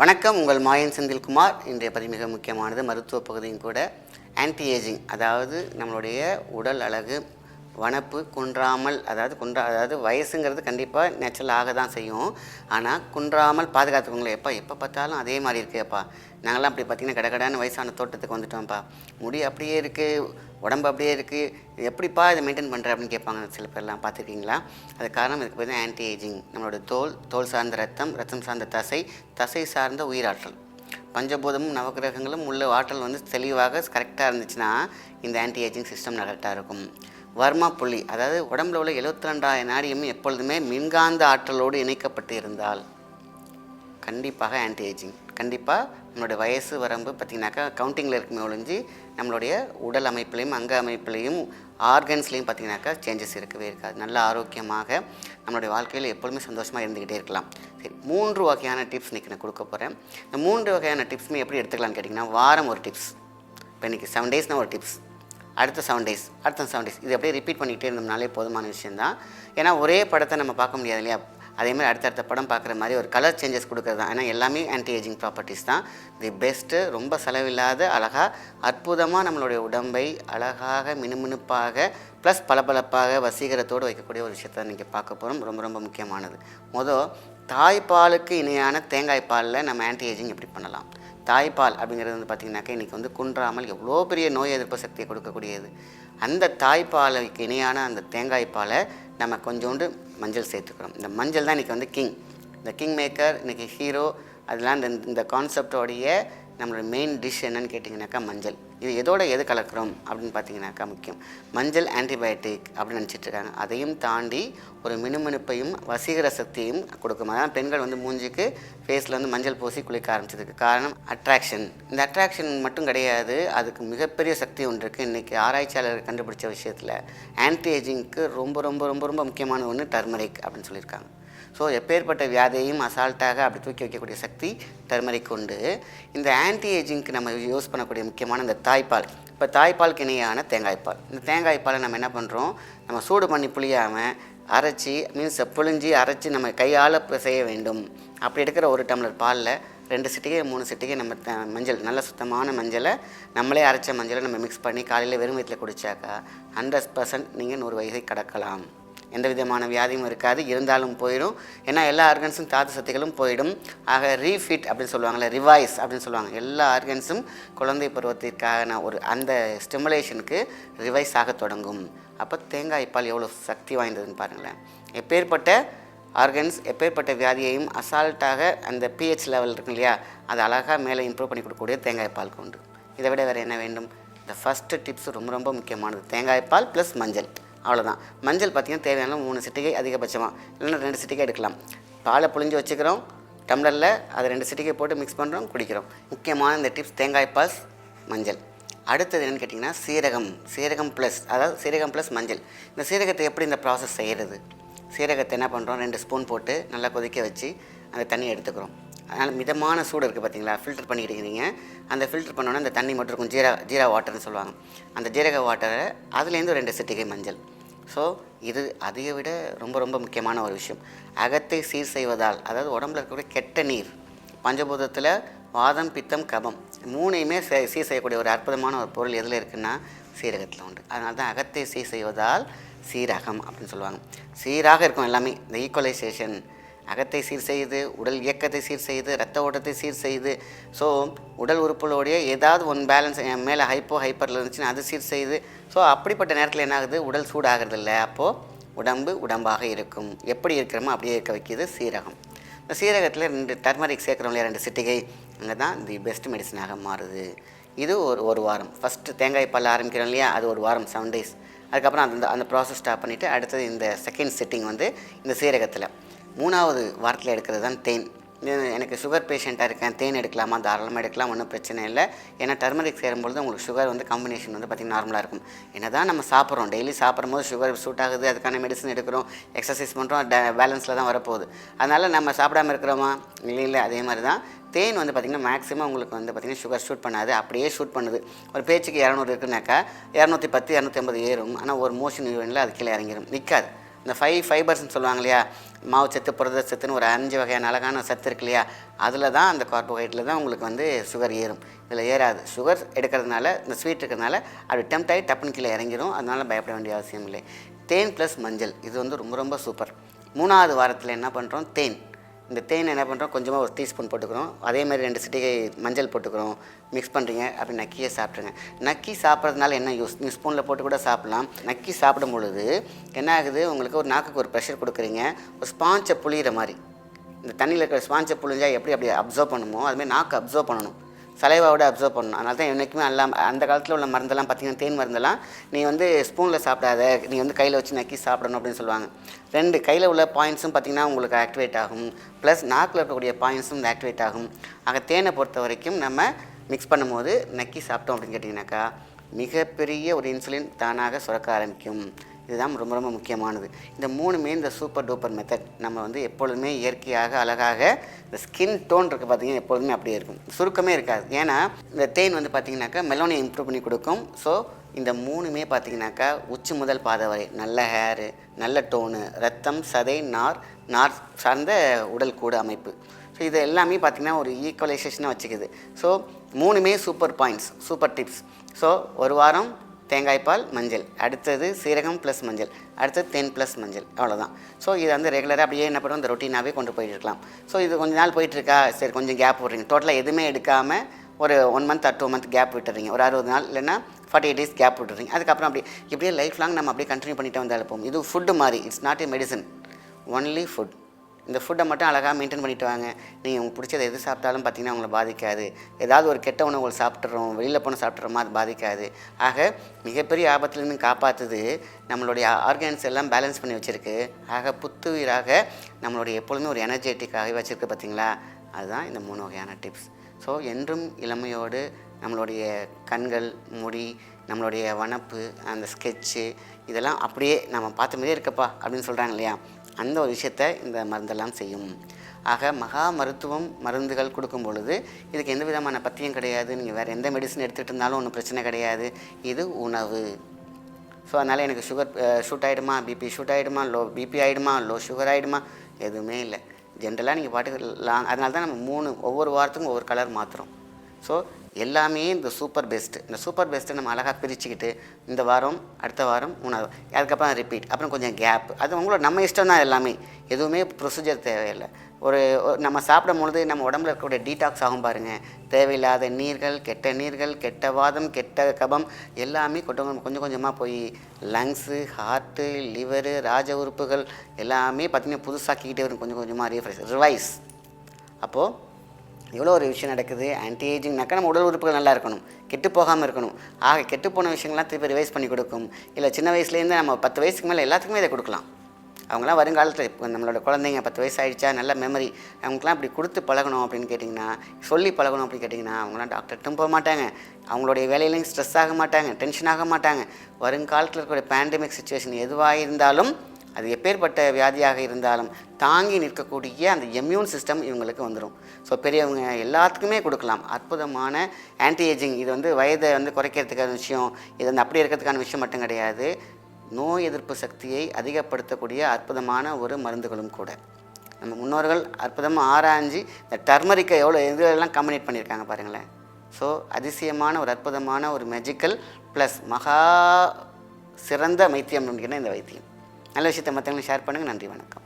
வணக்கம் உங்கள் மாயன் செந்தில்குமார். இன்றைய பதிவு மிக முக்கியமானது மருத்துவ பகுதியும் கூட ஆன்டி ஏஜிங் அதாவது நம்மளுடைய உடல் அழகு வனப்பு குன்றாமல் அதாவது குன்றா அதாவது வயசுங்கிறது கண்டிப்பாக நேச்சுரல் ஆக தான் செய்யும். ஆனால் குன்றாமல் பாதுகாத்துக்கோங்களேன். எப்பா எப்போ பார்த்தாலும் அதே மாதிரி இருக்குப்பா நாங்களாம் அப்படி பார்த்தீங்கன்னா கடகடான வயசான தோட்டத்துக்கு வந்துட்டோம்ப்பா முடி அப்படியே இருக்குது உடம்பு அப்படியே இருக்குது எப்படிப்பா இதை மெயின்டைன் பண்ணுற அப்படின்னு கேட்பாங்க சில பேர்லாம். பார்த்துருக்கீங்களா? அது காரணம் இதுக்கு பார்த்தீங்கன்னா ஆன்டி ஏஜிங் நம்மளோட தோல் தோல் சார்ந்த ரத்தம் ரத்தம் சார்ந்த தசை தசை சார்ந்த உயிராற்றல். பஞ்சபூதமும் நவகிரகங்களும் உள்ள ஆற்றல் வந்து தெளிவாக கரெக்டாக இருந்துச்சுன்னா இந்த ஆன்டி ஏஜிங் சிஸ்டம் கரெக்டாக இருக்கும். வர்மா புள்ளி அதாவது உடம்புல உள்ள எழுபத்தி ரெண்டாயிரம் நாடியும் எப்பொழுதுமே மின்காந்த ஆற்றலோடு இணைக்கப்பட்டு இருந்தால் கண்டிப்பாக ஆன்டி ஏஜிங் கண்டிப்பாக நம்மளுடைய வயசு வரம்பு பார்த்திங்கனாக்கா கவுண்டிங்கில் இருக்குமே ஒழிஞ்சு நம்மளுடைய உடல் அமைப்புலையும் அங்க அமைப்புலையும் ஆர்கன்ஸ்லேயும் பார்த்திங்கனாக்கா சேஞ்சஸ் இருக்கவே இருக்காது. நல்ல ஆரோக்கியமாக நம்மளுடைய வாழ்க்கையில் எப்பொழுதுமே சந்தோஷமாக இருந்துக்கிட்டே இருக்கலாம். சரி மூன்று வகையான டிப்ஸ் இன்றைக்கி நான் கொடுக்க போகிறேன் இந்த மூன்று வகையான டிப்ஸுமே எப்படி எடுத்துக்கலாம்னு கேட்டிங்கன்னா வாரம் ஒரு டிப்ஸ் இப்போ இன்றைக்கி செவன் டேஸ்னால் ஒரு டிப்ஸ் அடுத்த செவன் டேஸ் அடுத்த செவன் டேஸ் இது அப்படியே ரிப்பீட் பண்ணிக்கிட்டே இருந்தோம்னாலே போதுமான விஷயந்தான் ஏன்னா ஒரே படத்தை நம்ம பார்க்க முடியாது இல்லையா? அதேமாதிரி அடுத்தடுத்த படம் பார்க்குற மாதிரி ஒரு கலர் சேஞ்சஸ் கொடுக்குறது தான் ஏன்னா எல்லாமே ஆன்டி ஏஜிங் ப்ராப்பர்ட்டிஸ் தான். தி பெஸ்ட்டு ரொம்ப செலவில்லாத அழகாக அற்புதமாக நம்மளுடைய உடம்பை அழகாக மினுமினுப்பாக ப்ளஸ் பளபளப்பாக வசீகரத்தோடு வைக்கக்கூடிய ஒரு விஷயத்தை நீங்கள் பார்க்க போகிறோம் ரொம்ப ரொம்ப முக்கியமானது. மொதல் தாய்ப்பாலுக்கு இணையான தேங்காய் பாலில் நம்ம ஆன்டி ஏஜிங் எப்படி பண்ணலாம்? தாய்ப்பால் அப்படிங்கிறது வந்து பார்த்திங்கனாக்கா இன்றைக்கி வந்து குன்றாமல் எவ்வளோ பெரிய நோய் எதிர்ப்பு சக்தியை கொடுக்கக்கூடியது. அந்த தாய்ப்பாலுக்கு இணையான அந்த தேங்காய் பாலை நம்ம கொஞ்சோண்டு மஞ்சள் சேர்த்துக்கிறோம் இந்த மஞ்சள் தான் இன்றைக்கி வந்து கிங் இந்த கிங் மேக்கர் இன்றைக்கி ஹீரோ அதெல்லாம் இந்த இந்த கான்செப்டோடைய நம்மளோட மெயின் டிஷ் என்னன்னு கேட்டிங்கனாக்கா மஞ்சள். இது எதோட எது கலக்கிறோம் அப்படின்னு பார்த்தீங்கன்னாக்கா முக்கியம். மஞ்சள் ஆன்டிபயோட்டிக் அப்படின்னு நினச்சிட்டு இருக்காங்க அதையும் தாண்டி ஒரு மினுமினுப்பையும் வசீகர சக்தியும் கொடுக்கும். அதான் பெண்கள் வந்து மூஞ்சிக்கு ஃபேஸில் வந்து மஞ்சள் பூசி குளிக்க ஆரம்பிச்சதுக்கு காரணம் அட்ராக்ஷன் இந்த அட்ராக்ஷன் மட்டும் கிடையாது. அதுக்கு மிகப்பெரிய சக்தி ஒன்று இருக்குது இன்றைக்கி ஆராய்ச்சியாளர் கண்டுபிடிச்ச விஷயத்தில் ஆன்டி ஏஜிங்க்கு ரொம்ப ரொம்ப ரொம்ப ரொம்ப முக்கியமான ஒன்று டர்மரிக் அப்படின்னு சொல்லியிருக்காங்க. ஸோ எப்பேற்பட்ட வியாதியையும் அசால்ட்டாக அப்படி தூக்கி வைக்கக்கூடிய சக்தி டர்மரிக் உண்டு இந்த ஆன்டி ஏஜிங்க்கு நம்ம யூஸ் பண்ணக்கூடிய முக்கியமான இந்த தாய்ப்பால். இப்போ தாய்ப்பாலுக்கு இணையான தேங்காய்ப்பால். இந்த தேங்காய்ப்பாலை நம்ம என்ன பண்ணுறோம் நம்ம சூடு பண்ணி புளியாமல் அரைச்சி மீன்ஸ் புழிஞ்சி அரைச்சி நம்ம கையால் செய்ய வேண்டும். அப்படி எடுக்கிற ஒரு டம்ளர் பாலில் ரெண்டு சிட்டிகை மூணு சிட்டிகை நம்ம த மஞ்சள் நல்ல சுத்தமான மஞ்சளை நம்மளே அரைச்ச மஞ்சளை நம்ம மிக்ஸ் பண்ணி காலையில் வெறும் வயிற்றில் குடித்தாக்கா ஹண்ட்ரட் பர்சன்ட் நீங்கள் நூறு வயதை கடக்கலாம். எந்த விதமான வியாதியும் இருக்காது இருந்தாலும் போயிடும். ஏன்னா எல்லா ஆர்கன்ஸும் தாத்து சத்துக்களும் போயிடும். ஆக ரீஃபிட் அப்படின்னு சொல்லுவாங்கள்ல ரிவைஸ் அப்படின்னு சொல்லுவாங்க. எல்லா ஆர்கன்ஸும் குழந்தை பருவத்திற்கான ஒரு அந்த ஸ்டிமுலேஷனுக்கு ரிவைஸ் ஆக தொடங்கும். அப்போ தேங்காய் பால் எவ்வளோ சக்தி வாய்ந்ததுன்னு பாருங்களேன். எப்பேற்பட்ட ஆர்கன்ஸ் எப்பேற்பட்ட வியாதியையும் அசால்ட்டாக அந்த பிஹெச் லெவல் இருக்கு இல்லையா அது அழகாக மேலே இம்ப்ரூவ் பண்ணி கொடுக்கக்கூடிய தேங்காய் பால் கொண்டு. இதை விட வேறு என்ன வேண்டும்? இந்த ஃபஸ்ட்டு டிப்ஸ் ரொம்ப ரொம்ப முக்கியமானது. தேங்காய் பால் ப்ளஸ் மஞ்சள். அவ்வளோதான் மஞ்சள் பார்த்திங்கன்னா தேவையான மூணு சிட்டிகை அதிகபட்சமாக இல்லைன்னா ரெண்டு சிட்டிகை எடுக்கலாம். பாலை புழிஞ்சு வச்சுக்கிறோம். டம்ளரில் அதை ரெண்டு சிட்டிகை போட்டு மிக்ஸ் பண்ணுறோம் குடிக்கிறோம். முக்கியமான இந்த டிப்ஸ் தேங்காய் பால் மஞ்சள். அடுத்தது என்னென்னு கேட்டிங்கன்னா சீரகம் சீரகம் ப்ளஸ் அதாவது சீரகம் ப்ளஸ் மஞ்சள். இந்த சீரகத்தை எப்படி இந்த ப்ராசஸ் செய்கிறது சீரகத்தை என்ன பண்ணுறோம் ரெண்டு ஸ்பூன் போட்டு நல்லா கொதிக்க வச்சு அந்த தண்ணியை எடுத்துக்கிறோம். அதனால் மிதமான சூடு இருக்குது பார்த்தீங்களா ஃபில்டர் பண்ணிக்கிட்டீங்க அந்த ஃபில்டர் பண்ணோன்னே அந்த தண்ணி மட்டும் இருக்கும். ஜீரா ஜீரா வாட்டர்னு சொல்லுவாங்க. அந்த ஜீரக வாட்டரை அதுலேருந்து ரெண்டு சிட்டிகை மஞ்சள். ஸோ இது அதை விட ரொம்ப ரொம்ப முக்கியமான ஒரு விஷயம். அகத்தை சீர் செய்வதால் அதாவது உடம்புல இருக்கக்கூடிய கெட்ட நீர் பஞ்சபூதத்தில் வாதம் பித்தம் கபம் மூணையுமே சே- சீர் செய்யக்கூடிய ஒரு அற்புதமான ஒரு பொருள் எதில் இருக்குன்னா சீரகத்தில் உண்டு. அதனால தான் அகத்தை சீர் செய்வதால் சீரகம் அப்படின்னு சொல்லுவாங்க. சீராக இருக்கும் எல்லாமே. இந்த ஈக்குவலைசேஷன் அகத்தை சீர் செய்யுது உடல் இயக்கத்தை சீர் செய்யுது ரத்த ஓட்டத்தை சீர் செய்யுது ஸோ உடல் உறுப்புகளுடைய ஏதாவது ஒன் பேலன்ஸ் என் மேலே ஹைப்போ ஹைப்பரில் இருந்துச்சுன்னா அது சீர் செய்யுது ஸோ அப்படிப்பட்ட நேரத்தில் என்ன ஆகுது உடல் சூடாகிறது இல்லை அப்போது உடம்பு உடம்பாக இருக்கும். எப்படி இருக்கிறோமோ அப்படியே இருக்க வைக்கிது சீரகம். இந்த சீரகத்தில் ரெண்டு டர்மரிக் சேர்க்குறோம் இல்லையா? ரெண்டு சிட்டிகை. அங்கே தான் தி பெஸ்ட் மெடிசனாக மாறுது. இது ஒரு ஒரு வாரம். ஃபஸ்ட்டு தேங்காய் பால் ஆரம்பிக்கிறோம் இல்லையா? அது ஒரு வாரம் செவன் டேஸ் அதுக்கப்புறம் அந்த அந்த ப்ராசஸ் ஸ்டாப் பண்ணிவிட்டு அடுத்தது இந்த செகண்ட் செட்டிங் வந்து இந்த சீரகத்தில். மூணாவது வாரத்தில் எடுக்கிறது தான். தேன் எனக்கு சுகர் பேஷண்ட்டாக இருக்கேன். தேன் எடுக்கலாமா? தாராளமாக எடுக்கலாம். ஒன்றும் பிரச்சனை இல்லை. ஏன்னா டர்மரிக் சேரும்பொழுது உங்களுக்கு சுகர் வந்து காம்பினேஷன் வந்து பார்த்திங்கன்னா நார்மலாக இருக்கும். என்ன தான் நம்ம சாப்பிட்றோம். டெய்லி சாப்பிடும் போது சுகர் சூட் ஆகுது. அதுக்கான மெடிசன் எடுக்கிறோம். எக்ஸசைஸ் பண்ணுறோம் பேலன்ஸில் தான் வரப்போகுது. அதனால் நம்ம சாப்பிடாம இருக்கிறோமா? இல்லை இல்லை. அதே மாதிரி தான் தேன் வந்து பார்த்திங்கன்னா மேக்ஸிமம் உங்களுக்கு வந்து பார்த்திங்கன்னா சுகர் ஷூட் பண்ணாது. அப்படியே ஷூட் பண்ணுது. ஒரு பேச்சுக்கு இரநூறு இருக்குனாக்கா இரநூத்தி பத்து இரநூத்தி ஐம்பது ஏறும். ஆனால் ஒரு மோஷன் யூரினில் அது கீழே இறங்கிடும் நிற்காது இந்த ஃபைவ் ஃபைபர்ஸ்னு சொல்லுவாங்க இல்லையா? மாவு சத்து புரத சத்துன்னு ஒரு அஞ்சு வகையான அழகான சத்து இருக்கு இல்லையா? அதில் தான் அந்த கார்போஹைட்ரேட்டில் தான் உங்களுக்கு வந்து சுகர் ஏறும். இதில் ஏறாது. சுகர் எடுக்கிறதுனால இந்த ஸ்வீட் இருக்கிறதுனால அப்படி டெம்ட் ஆகி டப்புனு கீழே இறங்கிடும் அதனால் பயப்பட வேண்டிய அவசியம் இல்லை. தேன் ப்ளஸ் மஞ்சள். இது வந்து ரொம்ப ரொம்ப சூப்பர் மூணாவது வாரத்தில் என்ன பண்ணுறோம் தேன். இந்த தேன் என்ன பண்ணுறோம்? கொஞ்சமாக ஒரு டீஸ்பூன் போட்டுக்கிறோம். அதே மாதிரி ரெண்டு சிட்டிகை மஞ்சள் போட்டுக்கிறோம். மிக்ஸ் பண்ணுறீங்க அப்படி நக்கியே சாப்பிட்ருங்க. நக்கி சாப்பிட்றதுனால என்ன யூஸ் நீங்கள் ஸ்பூனில் போட்டு கூட சாப்பிட்லாம். நக்கி சாப்பிடும் பொழுது என்ன ஆகுது? உங்களுக்கு ஒரு நாக்குக்கு ஒரு ப்ரெஷர் கொடுக்குறீங்க. ஒரு ஸ்பாஞ்சை புளியிற மாதிரி. இந்த தண்ணியில் இருக்கிற ஸ்பாஞ்சை புளிஞ்சால் எப்படி அப்படி அப்சர்வ் பண்ணுமோ? அதுமாதிரி நாக்கு அப்சர்வ் பண்ணணும். சலைவாவோட அப்சர்வ் பண்ணணும். அதனால தான் என்றைக்குமே எல்லாம் அந்த காலத்தில் உள்ள மருந்தெல்லாம் பார்த்திங்கன்னா தேன் மருந்தெல்லாம் நீ வந்து ஸ்பூனில் சாப்பிடாத நீ வந்து கையில் வச்சு நக்கி சாப்பிடணும் அப்படின்னு சொல்லுவாங்க. ரெண்டு கையில் உள்ள பாயிண்ட்ஸும் பார்த்தீங்கன்னா உங்களுக்கு ஆக்டிவேட் ஆகும். ப்ளஸ் நாக்கில் இருக்கக்கூடிய பாயிண்ட்ஸும் ஆக்டிவேட் ஆகும். ஆக தேனை பொறுத்த வரைக்கும் நம்ம மிக்ஸ் பண்ணும்போது நக்கி சாப்பிட்டோம் அப்படின்னு கேட்டிங்கனாக்கா மிகப்பெரிய ஒரு இன்சுலின் தானாக சுரக்க ஆரம்பிக்கும். இதுதான் ரொம்ப ரொம்ப முக்கியமானது. இந்த மூணுமே இந்த சூப்பர் டூப்பர் மெத்தட் நம்ம வந்து எப்பொழுதுமே இயற்கையாக அழகாக இந்த ஸ்கின் டோன் இருக்குது பார்த்தீங்கன்னா எப்பொழுதுமே அப்படியே இருக்கும். சுருக்கமே இருக்காது. ஏன்னா இந்த தேன் வந்து பார்த்தீங்கன்னாக்கா மெலோனியை இம்ப்ரூவ் பண்ணி கொடுக்கும். ஸோ இந்த மூணுமே பார்த்தீங்கன்னாக்கா உச்சி முதல் பாதை வரை நல்ல ஹேரு நல்ல டோனு ரத்தம் சதை நார் நார் சார்ந்த உடல் கூடு அமைப்பு. ஸோ இது எல்லாமே பார்த்திங்கன்னா ஒரு ஈக்குவலைசேஷனாக வச்சுக்குது. ஸோ மூணுமே super points super tips so ஒரு வாரம் தேங்காய் பால் மஞ்சள். அடுத்தது சீரகம் ப்ளஸ் மஞ்சள். அடுத்தது தென் ப்ளஸ் மஞ்சள். அவ்வளோதான் ஸோ இது வந்து ரெகுலராக அப்படியே என்ன பண்ணுவோம்? இந்த ரொட்டீனாகவே கொண்டு போயிட்டு இருக்கலாம். ஸோ இது கொஞ்ச நாள் போயிட்டுருக்கா சரி கொஞ்சம் கேப் விட்றீங்க. டோட்டலாக எதுவுமே எடுக்காமல் ஒரு one month or two month gap விட்டுறீங்க. ஒரு அறுபது நாள் இல்லைன்னா ஃபார்ட்டி எயிட் டேஸ் கேப் விட்டுறீங்க. அதுக்கப்புறம் அப்படி இப்படியே லைஃப் லாங் நம்ம அப்படியே கண்டினியூ பண்ணிட்டு வந்தால் போகும் இது ஃபுட்டு மாதிரி. It's not a medicine only food இந்த ஃபுட்டை மட்டும் அழகாக மெயின்டைன் பண்ணிட்டு வாங்க. நீங்கள் உங்களுக்கு பிடிச்சது எது சாப்பிட்டாலும் பார்த்தீங்கன்னா உங்களை பாதிக்காது. ஏதாவது ஒரு கெட்ட உணவுகள் சாப்பிட்றோம் வெளியில் போன சாப்பிட்றோமா அது பாதிக்காது. ஆக மிகப்பெரிய ஆபத்துலேருந்து காப்பாற்றுது நம்மளுடைய ஆர்கான்ஸ் எல்லாம் பேலன்ஸ் பண்ணி வச்சுருக்கு. ஆக புத்துயிராக நம்மளுடைய எப்பொழுதுமே ஒரு எனர்ஜெட்டிக்காக வச்சுருக்கு பார்த்தீங்களா? அதுதான் இந்த மூணு வகையான டிப்ஸ் ஸோ என்றும் இளமையோடு நம்மளுடைய கண்கள் முடி நம்மளுடைய வனப்பு அந்த ஸ்கெட்சு இதெல்லாம் அப்படியே நம்ம பார்த்த மாதிரியே இருக்கப்பா அப்படின்னு சொல்கிறாங்க இல்லையா? அந்த ஒரு விஷயத்தை இந்த மருந்தெல்லாம் செய்யும். ஆக மகா மருத்துவம் மருந்துகள் கொடுக்கும் பொழுது இதுக்கு எந்த விதமான பத்தியம் கிடையாது. நீங்கள் வேறு எந்த மெடிசன் எடுத்துகிட்டு இருந்தாலும் ஒன்றும் பிரச்சனை கிடையாது. இது உணவு. ஸோ அதனால் எனக்கு சுகர் ஷூட் ஆகிடுமா பிபி ஷூட் ஆகிடுமா லோ பிபி ஆகிடுமா லோ சுகர் ஆகிடுமா எதுவுமே இல்லை. ஜென்ரலாக நீங்கள் பாட்டுக்கு லாங் அதனால தான் நம்ம மூணு ஒவ்வொரு வாரத்துக்கும் ஒவ்வொரு கலர் மாற்றுறோம் ஸோ எல்லாமே இந்த சூப்பர் பெஸ்ட்டு இந்த சூப்பர் பெஸ்ட்டை நம்ம அழகாக பிரிச்சுக்கிட்டு இந்த வாரம் அடுத்த வாரம் மூணாவது அதுக்கப்புறம் ரிப்பீட் அப்புறம் கொஞ்சம் கேப் அது உங்களோட நம்ம இஷ்டம் தான் எல்லாமே. எதுவுமே ப்ரொசீஜர் தேவையில்லை. ஒரு நம்ம சாப்பிடும் பொழுது நம்ம உடம்புல இருக்கக்கூடிய டீடாக்ஸ் ஆகும் பாருங்கள் தேவையில்லாத நீர்கள் கெட்ட நீர்கள் கெட்ட வாதம் கெட்ட கபம் எல்லாமே கொஞ்சம் கொஞ்சம் கொஞ்சமாக போய் லங்ஸு ஹார்ட்டு லிவரு ராஜ உறுப்புகள் எல்லாமே பார்த்திங்கன்னா புதுசாக்கிக்கிட்டே வரும். கொஞ்சம் கொஞ்சமாக ரீஃப்ரெஷ் ரிவைஸ் அப்போது எவ்வளோ ஒரு விஷயம் நடக்குது. ஆன்டி ஏஜிங்னாக்கா நம்ம உடல் உறுப்புகள் நல்லா இருக்கணும். கெட்டு போகாமல் இருக்கணும். ஆக கெட்டு போன விஷயங்கள்லாம் திருப்பி ரிவைஸ் பண்ணி கொடுக்கும். இல்லை சின்ன வயசுலேருந்து நம்ம பத்து வயசுக்கு மேலே எல்லாத்துக்குமே இதை கொடுக்கலாம். அவங்களாம் வருங்காலத்தில் இப்போ நம்மளோட குழந்தைங்க பத்து வயசு ஆகிடுச்சா நல்ல மெமரி அவங்களுக்குலாம் இப்படி கொடுத்து பழகணும் அப்படின்னு கேட்டிங்கன்னா சொல்லி பழகணும் அப்படின்னு கேட்டிங்கன்னா அவங்களாம் டாக்டர்ட்டும் போக மாட்டாங்க. அவங்களுடைய வேலையிலையும் ஸ்ட்ரெஸ் ஆக மாட்டாங்க டென்ஷன் ஆக மாட்டாங்க. வருங்காலத்தில் இருக்கக்கூடிய பேண்டமிக் சுச்சுவேஷன் எதுவாக இருந்தாலும் அது எப்பேற்பட்ட வியாதியாக இருந்தாலும் தாங்கி நிற்கக்கூடிய அந்த இம்யூன் சிஸ்டம் இவங்களுக்கு வந்துடும் ஸோ பெரியவங்க எல்லாத்துக்குமே கொடுக்கலாம். அற்புதமான ஆன்டி ஏஜிங் இது வந்து வயதை வந்து குறைக்கிறதுக்கான விஷயம் இது வந்து அப்படி இருக்கிறதுக்கான விஷயம் மட்டும் கிடையாது. நோய் எதிர்ப்பு சக்தியை அதிகப்படுத்தக்கூடிய அற்புதமான ஒரு மருந்துகளும் கூட. நம்ம முன்னோர்கள் அற்புதமாக ஆராய்ஞ்சு இந்த டர்மரிக்கை எவ்வளோ இதுலாம் கம்பனேட் பண்ணியிருக்காங்க பாருங்களேன். ஸோ அதிசயமான ஒரு அற்புதமான ஒரு மெஜிக்கல் ப்ளஸ் மகா சிறந்த வைத்தியம் அப்படின்னா இந்த வைத்தியம். நல்ல விஷயத்தை மற்றவங்களும் ஷேர் பண்ணுங்கள் நன்றி வணக்கம்.